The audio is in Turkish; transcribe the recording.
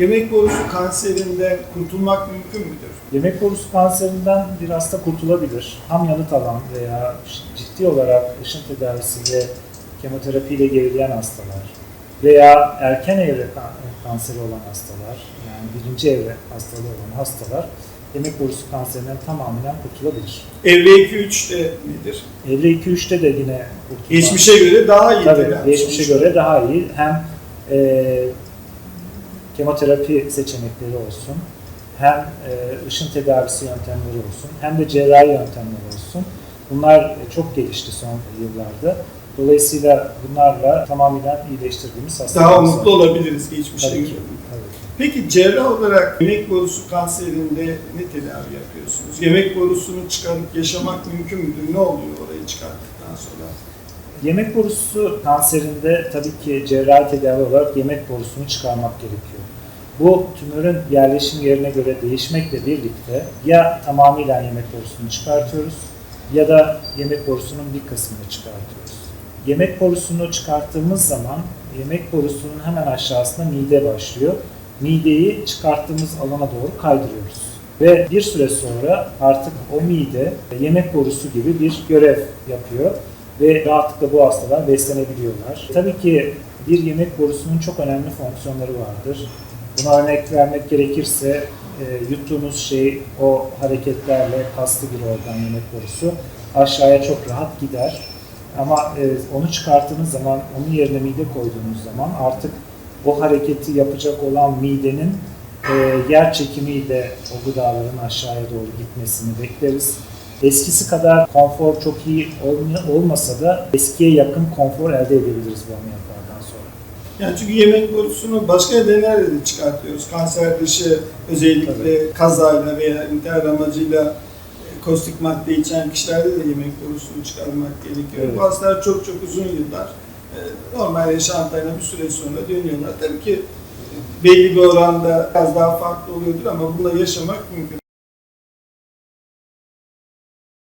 Yemek borusu kanserinden kurtulmak mümkün müdür? Yemek borusu kanserinden bir hasta kurtulabilir. Ham yanıt alan veya ciddi olarak ışın tedavisi ve kemoterapiyle gerileyen hastalar veya erken evre kan- kanseri olan hastalar, yani birinci evre hastalığı olan hastalar yemek borusu kanserinden tamamen kurtulabilir. Evre 2-3'te nedir? Evre 2-3'te de yine kurtulma. Geçmişe göre daha iyi Tabii, tedavi geçmişe göre daha iyi. Hem e, kemoterapi seçenekleri olsun, hem e, ışın tedavisi yöntemleri olsun, hem de cerrahi yöntemleri olsun. Bunlar çok gelişti son yıllarda. Dolayısıyla bunlarla tamamen iyileştirdiğimiz hastalar. Daha mutlu olabiliriz geçmişe göre. Peki cerrah olarak yemek borusu kanserinde ne tedavi yapıyorsunuz? Yemek borusunu çıkarıp yaşamak mümkün müdür? Ne oluyor orayı çıkarttıktan sonra? Yemek borusu kanserinde tabii ki cerrahi tedavi olarak yemek borusunu çıkarmak gerekiyor. Bu tümörün yerleşim yerine göre değişmekle birlikte ya tamamıyla yemek borusunu çıkartıyoruz ya da yemek borusunun bir kısmını çıkartıyoruz. Yemek borusunu çıkarttığımız zaman yemek borusunun hemen aşağısında mide başlıyor. Mideyi çıkarttığımız alana doğru kaydırıyoruz. Ve bir süre sonra artık o mide yemek borusu gibi bir görev yapıyor ve rahatlıkla bu hastalar beslenebiliyorlar. Tabii ki bir yemek borusunun çok önemli fonksiyonları vardır. Buna örnek vermek gerekirse e, yuttuğunuz şey o hareketlerle kaslı bir organ yemek borusu aşağıya çok rahat gider. Ama e, onu çıkarttığınız zaman, onun yerine mide koyduğunuz zaman artık o hareketi yapacak olan midenin e, yer çekimiyle o gıdaların aşağıya doğru gitmesini bekleriz. Eskisi kadar konfor çok iyi olma- olmasa da eskiye yakın konfor elde edebiliriz bu ameliyatlardan sonra. Yani çünkü yemek borusunu başka nedenlerle de çıkartıyoruz. Kanser dışı özellikle kazayla veya intihar amacıyla e, kostik madde içen kişilerde de yemek borusunu çıkarmak gerekiyor. Evet. Bu hastalar çok çok uzun yıllar e, normal yaşantıyla bir süre sonra dönüyorlar. Tabii ki e, belli bir oranda biraz daha farklı oluyordur ama bununla yaşamak mümkün.